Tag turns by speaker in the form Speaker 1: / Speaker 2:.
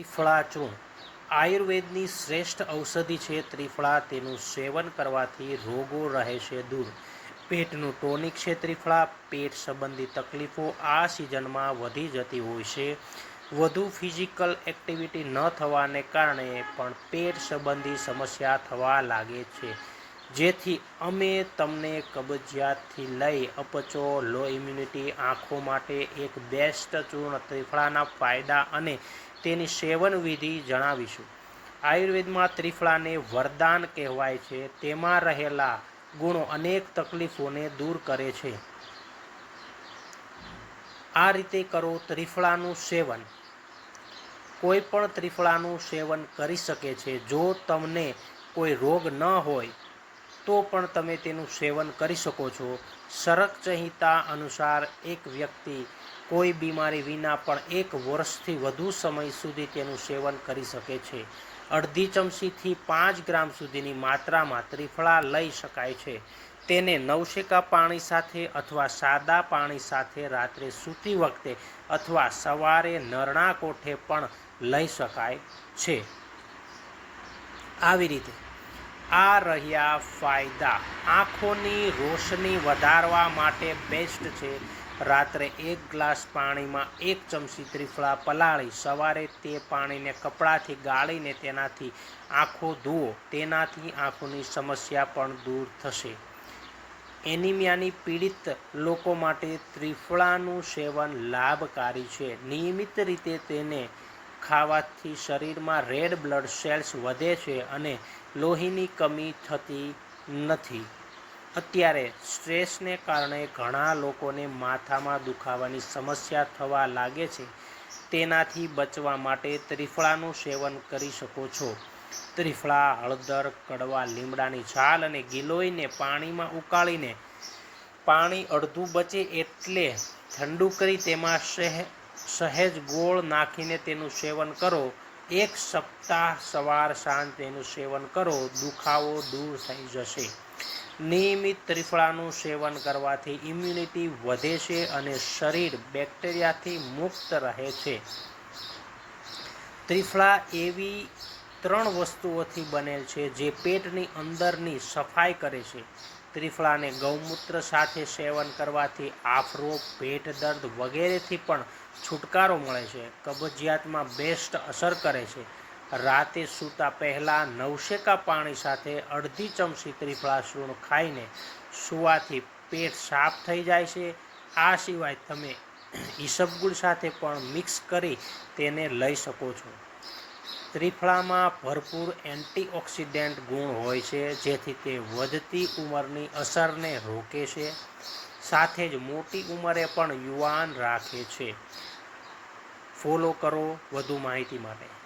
Speaker 1: ત્રિફળા ચૂર્ણ આયુર્વેદની શ્રેષ્ઠ ઔષધિ છે ત્રિફળા, તેનું સેવન કરવાથી રોગો રહે છે દૂર. પેટનું ટોનિક છે ત્રિફળા, પેટ સંબંધી તકલીફો આ સિઝનમાં વધી જતી હોય છે. વધુ ફિઝિકલ એક્ટિવિટી ન થવાને કારણે પણ પેટ સંબંધી સમસ્યા થવા લાગે છે. જેથી અમે તમને કબજિયાતથી લઈ અપચો લો ઇમ્યુનિટી આંખો માટે એક બેસ્ટ ચૂર્ણ ત્રિફળાના ફાયદા અને તેની સેવન વિધિ જણાવીશું. આયુર્વેદમાં ત્રિફળાને વરદાન કહેવાય છે. તેમાં રહેલા ગુણો અનેક તકલીફોને દૂર કરે છે. આ રીતે કરો ત્રિફળાનું સેવન. કોઈ પણ ત્રિફળાનું સેવન કરી શકે છે. જો તમને કોઈ રોગ ન હોય તો પણ તમે તેનું સેવન કરી શકો છો. સરક સંહિતા અનુસાર એક વ્યક્તિ કોઈ બીમારી વિના પણ એક વર્ષથી વધુ સમય સુધી તેનું સેવન કરી શકે છે. અડધી ચમચીથી પાંચ ગ્રામ સુધીની માત્રામાં ત્રિફળા લઈ શકાય છે. તેને નવશેકા પાણી સાથે અથવા સાદા પાણી સાથે રાત્રે સૂતી વખતે અથવા સવારે નરણા કોઠે પણ લઈ શકાય છે. આવી રીતે આ રહ્યા ફાયદા. આંખોની રોશની વધારવા માટે બેસ્ટ છે. રાત્રે એક ગ્લાસ પાણીમાં એક ચમચી ત્રિફળા પલાળી, સવારે તે પાણીને કપડાથી ગાળીને તેનાથી આંખો ધુઓ તેનાથી આંખોની સમસ્યા પણ દૂર થશે. એનિમિયાની પીડિત લોકો માટે ત્રિફળાનું સેવન લાભકારી છે. નિયમિત રીતે તેને ખાવાથી શરીરમાં રેડ બ્લડ સેલ્સ વધે છે અને લોહીની કમી થતી નથી. અત્યારે સ્ટ્રેસને કારણે ઘણા લોકોને માથામાં દુખાવાની સમસ્યા થવા લાગે છે. તેનાથી બચવા માટે ત્રિફળાનું સેવન કરી શકો છો. ત્રિફળા, હળદર, કડવા, લીમડાની છાલ અને ગિલોઈને પાણીમાં ઉકાળીને પાણી અડધું બચે એટલે ઠંડુ કરી તેમાં સહેજ સહેજ ગોળ નાખીને તેનું સેવન કરો. એક સપ્તાહ સવાર સાંજ તેનું સેવન કરો. દુખાવો દૂર થઈ જશે. નિયમિત ત્રિફળાનું સેવન કરવાથી ઇમ્યુનિટી વધે છે અને શરીર બેક્ટેરિયાથી મુક્ત રહે છે. ત્રિફળા એવી ત્રણ વસ્તુઓથી બનેલ છે જે પેટની અંદરની સફાઈ કરે છે. ત્રિફળાને ગૌમૂત્ર સાથે સેવન કરવાથી આફરો, પેટ દર્દ વગેરેથી પણ છુટકારો મળે છે. કબજિયાતમાં બેસ્ટ અસર કરે છે. રાતે સૂતા પહેલાં નવશેકા પાણી સાથે અડધી ચમચી ત્રિફળા ચૂર્ણ ખાઈને સૂવાથી પેટ સાફ થઈ જાય છે. આ સિવાય તમે ઈસબગુલ સાથે પણ મિક્સ કરી તેને લઈ શકો છો. ત્રિફળામાં ભરપૂર એન્ટીઓક્સિડન્ટ ગુણ હોય છે, જેથી તે વધતી ઉંમરની અસરને રોકે છે. સાથે જ મોટી ઉંમરે પણ યુવાન રાખે છે. ફોલો કરો વધુ માહિતી માટે.